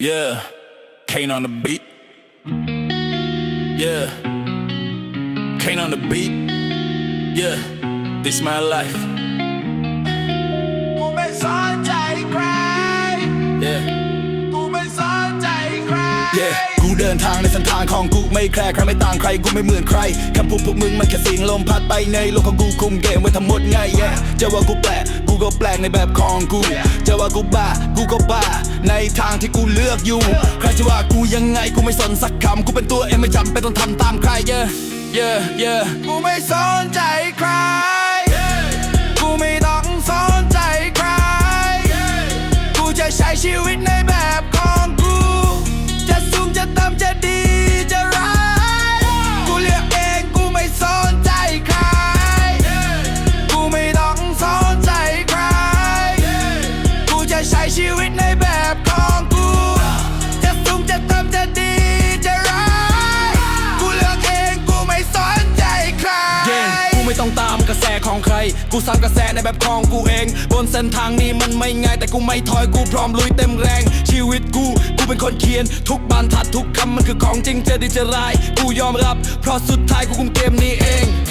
Yeah, Kane on the beat. Yeah, Kane on the beat. Yeah, this my life. ใคร Yeah กูเดินทางในเส้นทางของกูไม่แคร์ใครไม่ต่างใครกูไม่เหมือนใครคำพูดพวกมึงมันแค่เสียงลมพัดไปในโลกของกูคุมเกมไว้ทั้งหมดไง yeah จะว่ากูแปลกกูก็แปลกในแบบของกูจะว่ากูบ้ากูก็บ้า ในทางที่กูเลือกอยู่ ใครจะว่ากูยังไงกูไม่สนสักคำกูเป็นตัวเองไม่จำเป็นต้องทำตามใคร yeah yeah yeah กูไม่สนใจใครกูไม่ต้องสนใจใครกูจะใช้ชีวิต องใคร กูสร้างกระแสในแบบของกูเอง บนเส้นทางนี้มันไม่ง่ายแต่กูไม่ถอยกูพร้อมลุยเต็มแรง ชีวิตกู กูเป็นคนเขียน ทุกบรรทัดทุกคำมันคือของจริงเจอดีเจะร้าย กูยอมรับ เพราะสุดท้ายกูคุมเกมนี้เอง